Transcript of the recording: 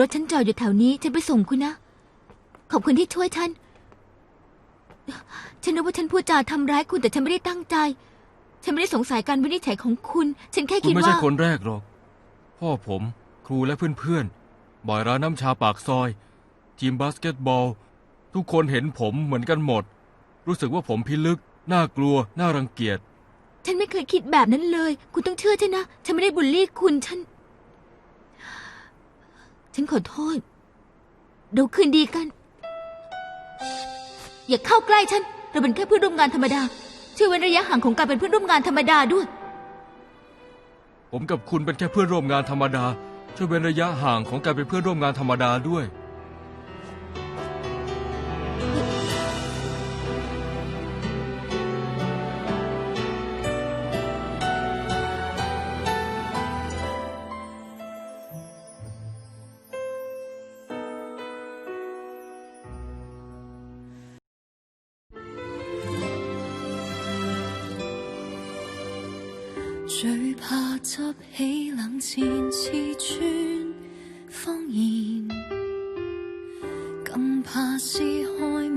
รถฉันจอดอยู่แถวนี้ฉันไปส่งคุณนะ ขอบคุณที่ช่วยฉัน ฉันนึกว่าฉันพูดจาทำร้ายคุณแต่ฉันไม่ได้ตั้งใจ ฉันไม่ได้สงสัยการวินิจฉัยของคุณ ฉันแค่คุคิณดไม่ว่าใช่คนแรกหรอก พ่อผมครูและเพื่อนๆบ่อยร้านน้ำชาปากซอย ทีมบาสเกตบอล ทุกคนเห็นผมเหมือนกันหมด รู้สึกว่าผมพิลึก น่ากลัว น่ารังเกียจ ฉันไม่เคยคิดแบบนั้นเลย คุณต้องเชื่อฉันนะ ฉันไม่ได้บูลลี่คุณฉัน ฉันขอโทษ เราคืนดีกัน อย่าเข้าใกล้ฉัน เราเป็นแค่เพื่อนร่วมงานธรรมดา ช่วยเว้นระยะห่างของการเป็นเพื่อนร่วมงานธรรมดาด้วย ผมกับคุณเป็นแค่เพื่อนร่วมงานธรรมดา ช่วยเว้นระยะห่างของการเป็นเพื่อนร่วมงานธรรมดาด้วย 最怕执起冷箭刺穿谎言，更怕撕开